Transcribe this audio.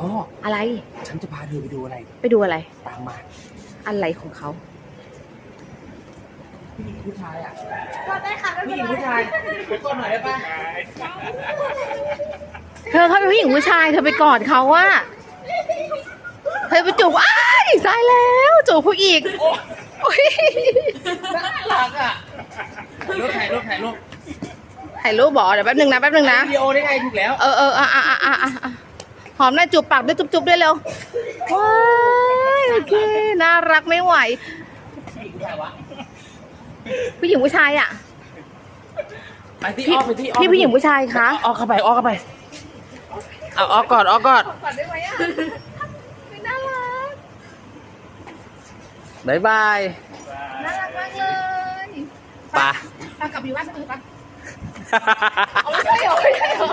อ๋ออะไร ฉันจะพาเธอไปดูอะไร ไปดูอะไร ตามมา อะไรของเขาผู้หญิงผู้ชายอะได้ค่ะไม่ผู้เป็หนญิงไรผู้ชายไปก่อนหน่อยได้ปะเธอเขาเป็นผู้หญิงผู้ชาย เธอไปกอดเขาอะเธอไปจูบอ้ายตายแล้วจูบผู้อีกโอ๊ยน่ารักอะรูปถ่ายรูปถ่ายรูปถ่ายรูปบอกเดี๋ยวแป๊บนึงนะแป๊บนึงนะวิดีโอได้ไงถูกแล้ว เออเอออะอะอะอะอะอะ หอมหน้าจูบปากด้วยจุ๊บจุ๊บด้วยเร็วว้ายโอเคน่ารักไม่ไหว ผู้หญิงผู้ชายอะไปที่พี่อ้อไปที่อ้อพี่ผู้หญิงผู้ชายคะอ้อเข้าไปอ้อเข้าไปเอาอ้อกอดอ้อกอดก่อนได้ไหมอะไม่น่ารักบายบายน่ารักมากเลยไป่ะไปกลับอยู่บ้านสักทีปะเอาไม่ใช่เหรอไม่ใช่เหรอ